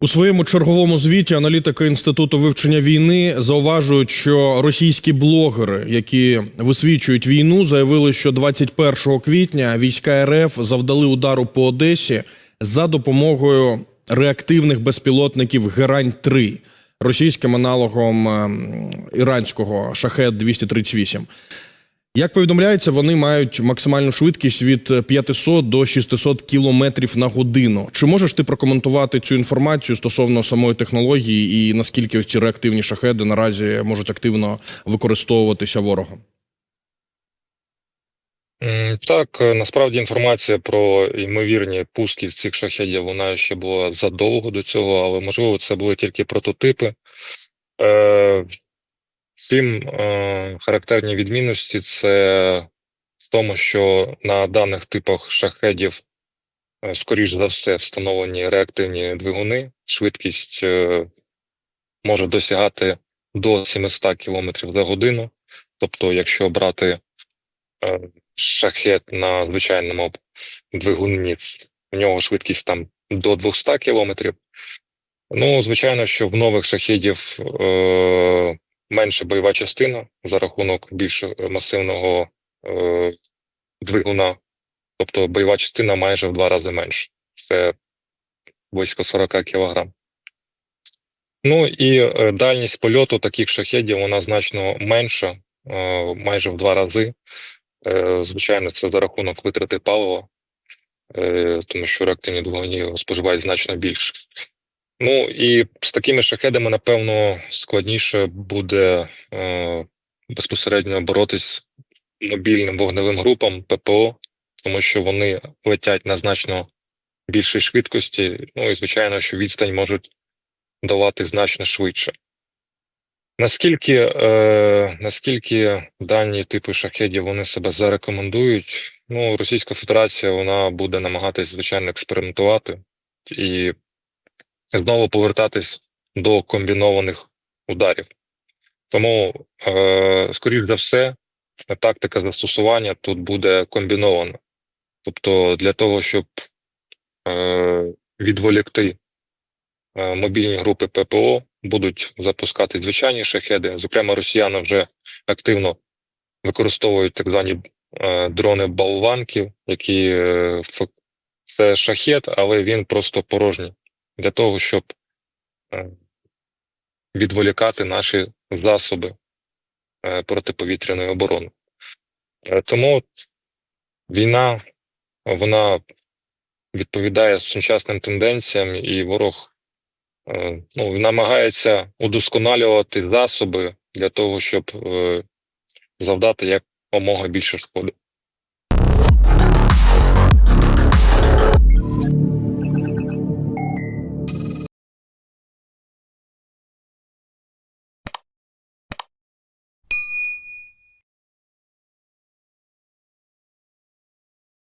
У своєму черговому звіті аналітики інституту вивчення війни зауважують, що російські блогери, які висвічують війну, заявили, що 21 квітня війська РФ завдали удару по Одесі за допомогою реактивних безпілотників Герань 3 російським аналогом ем, іранського шахет 238 як повідомляється, вони мають максимальну швидкість від 500 до 600 кілометрів на годину. Чи можеш ти прокоментувати цю інформацію стосовно самої технології і наскільки ці реактивні шахеди наразі можуть активно використовуватися ворогом? Так, е, насправді інформація про ймовірні пуски з цих шахедів вона ще була задовго до цього, але можливо це були тільки прототипи. Всім е, характерні відмінності це в тому, що на даних типах шахедів, е, скоріш за все, встановлені реактивні двигуни. Швидкість е, може досягати до 700 км за годину. Тобто, якщо брати шахет на звичайному двигуні, у нього швидкість там до 200 кілометрів. Ну, звичайно, що в нових шахедів менша бойова частина за рахунок більш е, масивного е, двигуна, тобто бойова частина майже в два рази менша. Це близько 40 кілограм. Ну і е, дальність польоту таких шахедів вона значно менша, е, майже в два рази. Е, Звичайно, це за рахунок витрати палива, е, тому що реактивні двигуни споживають значно більше. Ну і з такими шахедами, напевно, складніше буде е, безпосередньо боротись мобільним вогневим групам ППО, тому що вони летять на значно більшій швидкості. Ну і звичайно, що відстань можуть долати значно швидше. Наскільки, е, наскільки дані типи шахедів вони себе зарекомендують? Ну, Російська Федерація вона буде намагатись, звичайно, експериментувати і знову повертатись до комбінованих ударів. Тому, е, скоріш за все, тактика застосування тут буде комбінована. Тобто, для того, щоб е, відволікти е, мобільні групи ППО, будуть запускати звичайні шахеди. Зокрема, росіяни вже активно використовують так звані е, дрони болванки, які е, це шахет, але він просто порожній для того, щоб е, відволікати наші засоби е, протиповітряної оборони. Е, Тому війна вона відповідає сучасним тенденціям, і ворог ну, намагається удосконалювати засоби для того, щоб завдати якомога більше шкоди.